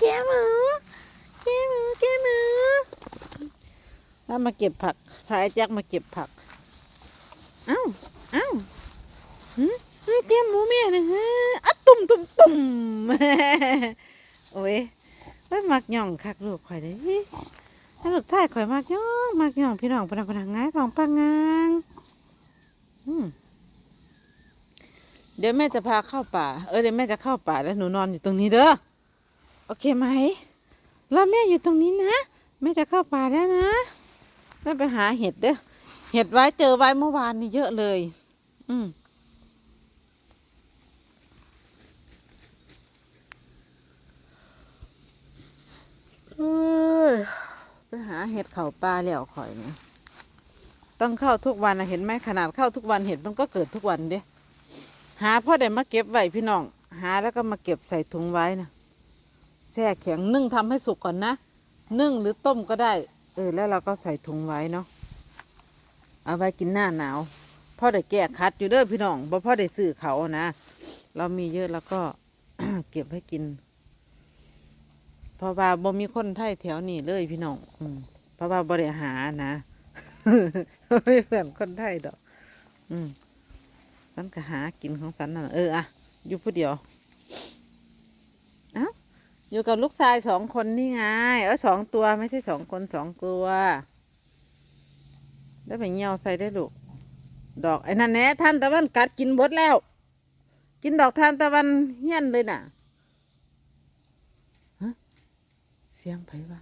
แก้หมูแก้หมูแก้หมูถ้ามาเก็บผัก พาไอ้แจ็คมาเก็บผัก เอ้า เอ้าหืมแก้หมูแม่นะฮะอะตุ่มตุ่มตุ่มโอ้ยไว้มักย่องคักลูกข่อยเลยถ้าลูกท้ายข่อยมักย่องมักย่องพี่น้องพนักพนักงานของปังงางอืมเดี๋ยวแม่จะพาเข้าป่า เออเดี๋ยวแม่จะเข้าป่าแล้วหนูนอนอยู่ตรงนี้เด้อ โอเคไหมแล้วแม่อยู่ตรงนี้นะแม่จะเข้าป่าแล้วนะแม่ไปหาเห็ดเด้อเห็ดไว้เจอไว้เมื่อวานนี่เยอะเลย อืมเอ้ยไปหาเห็ดเข่าปลาแล้วข่อยเนี่ยต้องเข้าทุกวันนะเห็นไหมขนาดเข้าทุกวันเห็ดมันก็เกิดทุกวันเด้หาพ่อได้มาเก็บไว้พี่น้อง หาแล้วก็มาเก็บใส่ถุงไว้นะ แช่แข็งนึ่งทำให้สุกก่อนนะ นึ่งหรือต้มก็ได้ เออ แล้วเราก็ใส่ถุงไว้เนาะเอาไว้กินหน้าหนาวพ่อได้แก้คัดอยู่เด้อพี่น้องบ่พ่อได้ซื้อเขานะ เรามีเยอะแล้วก็เก็บให้กิน เพราะว่าบ่มีคนไทยแถวนี้เลยพี่น้องอืมเพราะว่าบ่ได้หานะไม่เพื่อนคนไทยดอก อืมฉันก็หากินของฉันน่ะเอออะอยู่ผู้เดียวเอ้า อยู่กับลูกชายสองคนนี่ไงเออสองตัวไม่ใช่สองคนสองตัวได้ไปเหี่ยวใส่ได้ลูกดอกไอ้นั่นแหละท่านตะวันกัดกินหมดแล้ว กินดอกท่านตะวันเฮี้ยนเลยน่ะฮะเสียงไผวะ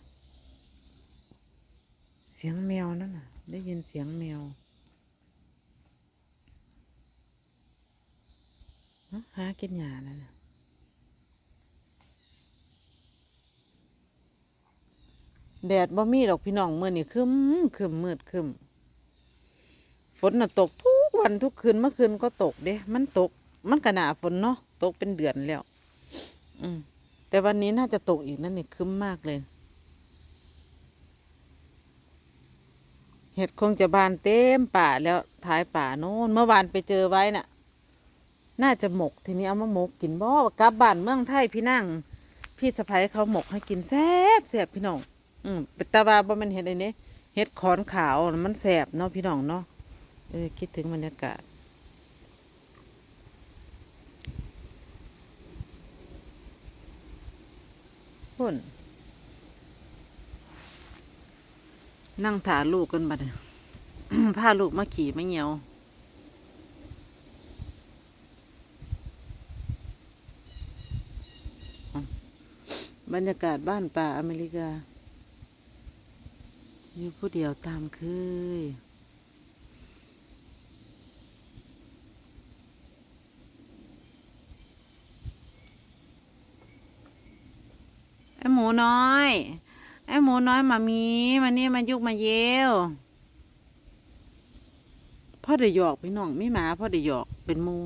เสียงแมวนั่นน่ะ ได้ยินเสียงแมวฮะหากินหญ้านั่นน่ะ แดดบ่มีดอกพี่น้องเมื่อนี่คึมคึมมืดคึมฝนน่ะตกทุกวันทุกคืนเมื่อคืนก็ตกเด้ มันตก มันกระหนาฝนเนาะตกเป็นเดือนแล้ว อืม แต่วันนี้น่าจะตกอีกนั่นนี่คึ้มมากเลย เห็ดคงจะบานเต็มป่าแล้วท้ายป่าโน่นเมื่อวานไปเจอไว้น่ะ น่าจะหมกทีนี้เอามาหมกกินบ่กลับบ้านเมืองไทยพี่นั่ง พี่สะพ้ยเขาหมกให้กินแซ่บแซ่บพี่น้อง อืมเป็นตาบาบ่มันเห็ดไอ้นี้เห็ดขอนขาวมันแซ่บเนาะพี่น้องเนาะเออคิดถึงบรรยากาศพุ่นนั่งถาลูกกันบัดนี้พาลูกมาขี่ม่เหี่ยวบรรยากาศบ้านป่าอเมริกา อยู่ผู้เดียวตามเคยไอหมูน้อย ไอหมูน้อยมามีมานี่มายุกมาเยวพ่อได้หยอกพี่น้องไมีหมาพ่อได้หยอกเป็นมู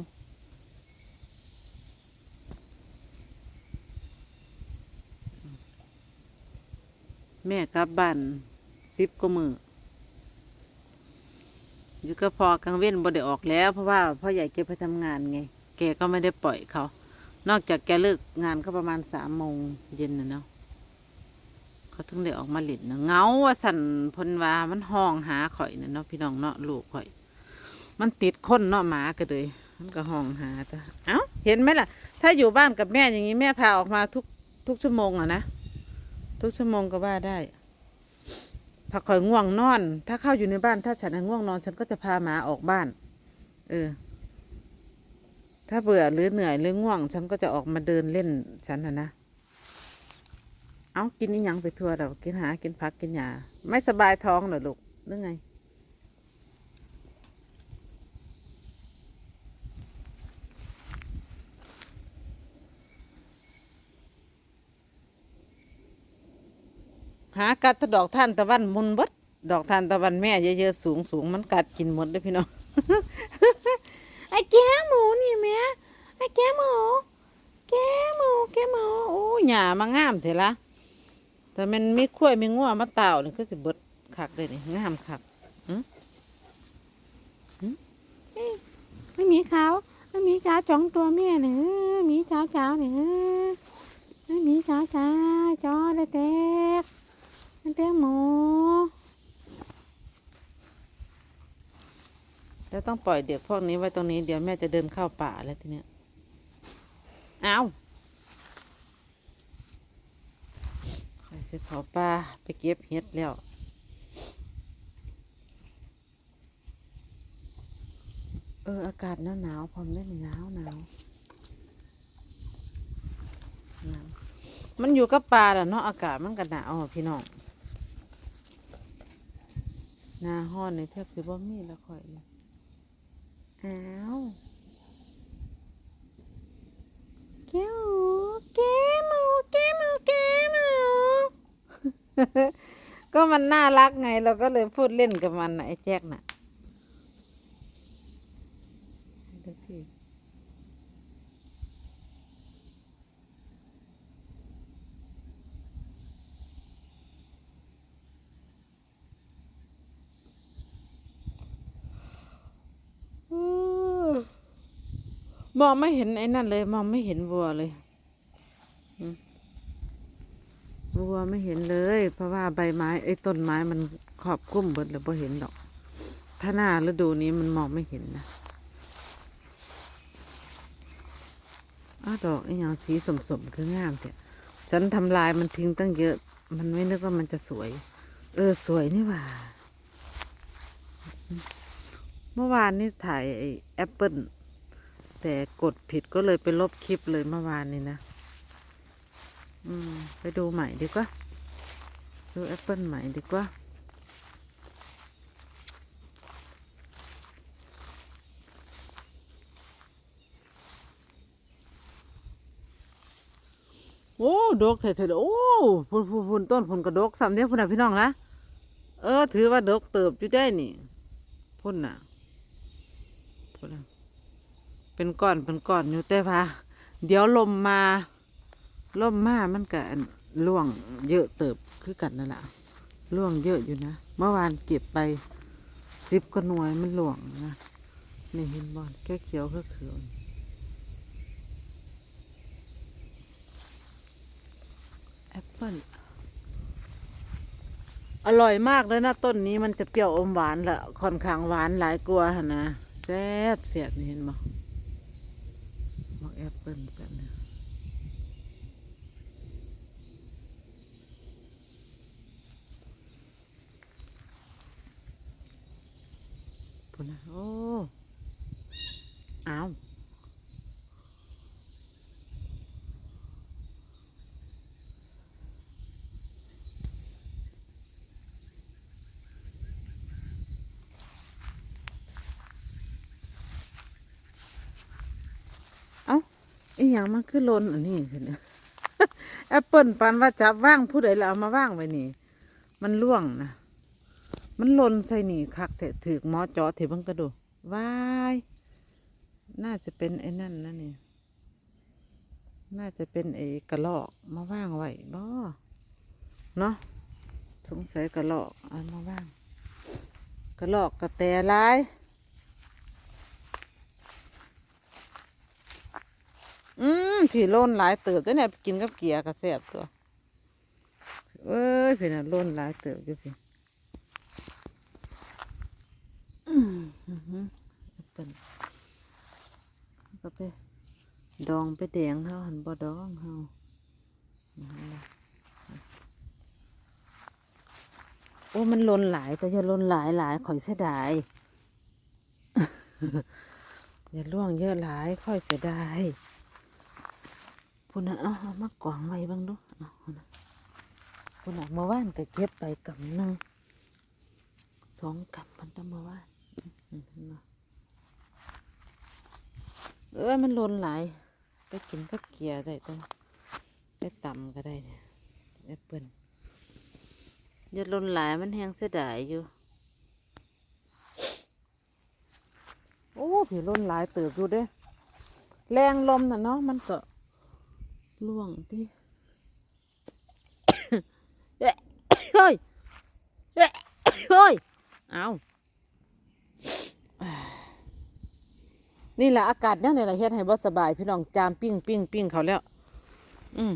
แม่กลับบ้าน สิบกว่ามืออยู่ก็พอกลางเว้นบ่ได้ออกแล้ว เพราะว่าพ่อใหญ่แกไปทำงานไง แกก็ไม่ได้ปล่อยเขา นอกจากแกเลิกงานก็ประมาณสามโมงเย็นนะเนาะเขาถึงได้ออกมาหลินนะเงาว่าสันพนวามันห้องหาข่อยนะเนาะพี่น้องเนาะลูกข่อย มันติดคนเนาะหมาก็เลยมันก็ห้องหาจ้ะเอ้าเห็นไหมล่ะ ถ้าอยู่บ้านกับแม่อย่างนี้แม่พาออกมาทุกทุกชั่วโมงอะนะทุกชั่วโมงก็ว่าได้ ผักข่อยง่วงนอน ถ้าเข้าอยู่ในบ้าน ถ้าฉันง่วงนอน ฉันก็จะพาหมาออกบ้าน เออ ถ้าเบื่อหรือเหนื่อยหรือง่วง ฉันก็จะออกมาเดินเล่นฉันนะนะ เอากินนี่ยังไปทัวร์เรากินหากินพักกินยาไม่สบายท้องเหรอลูกหรือไง หากัดแตะดอกท่านตะวันมุนบดดอกท่านตะวันแม่เยอะๆสูงสูงๆมันกัดกินหมดเลยพี่น้องไอ้แก้หมูนี่แม่ไอ้แก้หมูแก้หมูแก้หมูโอ้ยหญ้ามางามเถอะละแต่มันไม่คุ้ยไม่งัวมาเต่านี่คือสิบดคักเลยนี่งามคักอืมอืมเอ้ยไม่มีขาไม่มีขาจ้องตัวแม่หนึ่งมีเช้าเช้าหนึ่งเอไม่มีจ้าจ้าจอเด็กๆ เด็กหมูแล้วต้องปล่อยเด็กพวกนี้ไว้ตรงนี้เดี๋ยวแม่จะเดินเข้าป่าแล้วทีเนี้ยเอาคอยสิเขาป่าไปเก็บเห็ดแล้วเอออากาศหนาวหนาวๆพร้อมได้หนาวหนาวหนาวมันอยู่กับป่าแหละเนาะอากาศมันก็หนาวอะพี่น้องห นาห้อนในแทบสิบ่มีแล้วค่อยเลยอ้าวแก้วแก้วหมูแก้วหมูแก้วหมูก็มันน่ารักไงเราก็เลยพูดเล่นกับมันนะไอ้แจ๊กน่ะ เด็กพี่ มองไม่เห็นไอ้นั่นเลย มองไม่เห็นวัวเลยวัวไม่เห็นเลย เพราะว่าใบไม้ไอ้ต้นไม้มันขอบคุ้มเบิดเลยพอเห็นดอก ถ้าหน้าฤดูนี้มันมองไม่เห็นนะอ้าดอกไอ้อย่างสีสมๆคืองามเถอะฉันทำลายมันทิ้งตั้งเยอะ มันไม่นึกว่ามันจะสวย เออสวยนี่หว่าเมื่อวานนี่ถ่ายไอแอปเปิล แต่กดผิดก็เลยไปลบคลิปเลยเมื่อวานนี้นะ อืม ไปดูใหม่ดีกว่า ดูแอปเปิลใหม่ดีกว่า โอ้ดกเถิดโอ้พุ่นพุ่นพุ่นต้นพุ่นกระดกสามเดียวพุ่นน่ะพี่น้องนะ เออ ถือว่าดกเติบอยู่ได้นี่ พุ่นน่ะพุ่นน่ะ เป็นก้อนเป็นก้อนอยู่แต่ว่าเดี๋ยวลมมาลมมามันก็ล่วงเยอะเติบคือกันนั่นแหละล่วงเยอะอยู่นะเมื่อวานเก็บไปสิบกว่าหน่วยมันล่วงนะนี่เห็นบอลแค่เขียวแค่เขียวแอปเปิ้ลอร่อยมากเลยนะต้นนี้มันจะเปรี้ยวอมหวานละค่อนข้างหวานหลายกลัวนะแซ่บเสียบนี่เห็นบ่บอก อปเปิลสันพุ่นนะโอ้อ้าว เอีหยังมันคือลนอันนี้สิเนี่ยแอปเปิลปันว่าจับว่างผู้ใดแล้วเอามาว่างไว้นี่ มันล่วงนะมันลนใส่นี่คักแต่ถือหมอจอถือบังกระดูวายน่าจะเป็นไอ้นั่นนะนี่ น่าจะเป็นไอ้กระลอกมาว่างไว้บ่เนาะสงสัยกระลอกเอามาว่าง กระลอกกระแตลาย อืมผีโล่นหลายเติบด้วยเนี่ยกินกับเกียร์ก็แซ่บตัวเอ้ยผีน่ะโล่นหลายเติบอยู่พี่อืมอื้อหือแอปเปิ้ลก็ไปดองไปแดงเท่าหันบ่ดองเฮาโอ้มันล่นหลายแต่อย่าล่นหลายหลายข่อยเสียดายอย่าล่วงเยอะหลาย ค่อยเสียดาย พุ่นนะเอาเอามากวางไว้บ้างดูเอานะพุ่นนะเมื่อวานก็เก็บไปกำหนึ่งสองกำมันตั้งเมื่อวานเออมันลนหลายไปกินกับเกียร์ได้ต้องไปต่ำก็ได้เนี่ยแอปเปิ้ลอย่าลนหลายมันแห้งเสียดายอยู่ โอ้ผีลนหลายเติบอยู่เด้แรงลมน่ะเนาะมันก็ ล่วงที่เฮ้ยเฮ้ยเฮ้ยเอานี่แหละอากาศเนี่ยนี่แหละเฮ็ดให้บ่สบาย พี่น้องจามปิ้งปิ้งปิ้งเขาแล้ว อืม